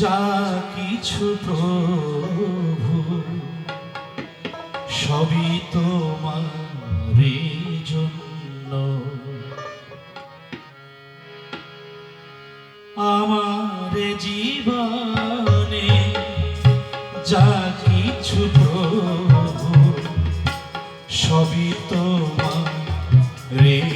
যা কিছু প্রভু সবই তোমার জন্য। আমার জীবনে যা কিছু প্রভু সবই তোমার জন্য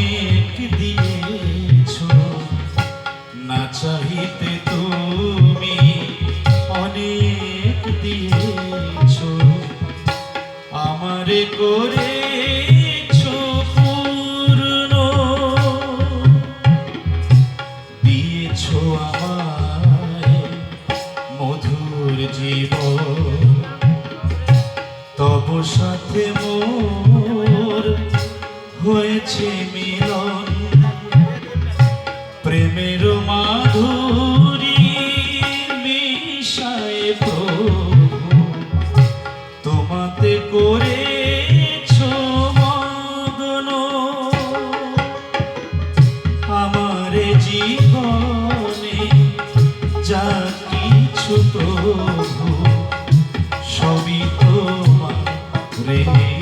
আমারে আমায় মধুর তব সাথে মোর হয়েছে মিলন। প্রেমের মাধুরী তোমাতে করেছ প্রভু সবই তোমার জন্য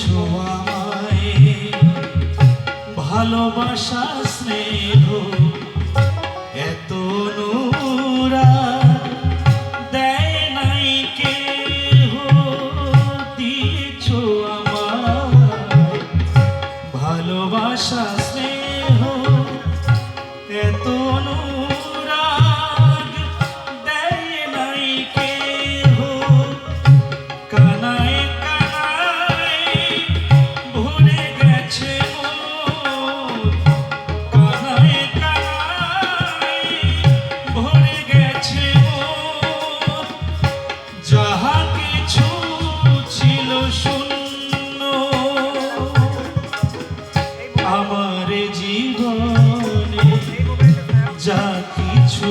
আমায়? ভালোবাসা স্নেহ এত নোরা দেয় নাই কেহ? দিয়েছ আমায়। ভালোবাসা স্নেহ এত যাহা কিছু ছিল শূন্য। আমার জীবনে যা কিছু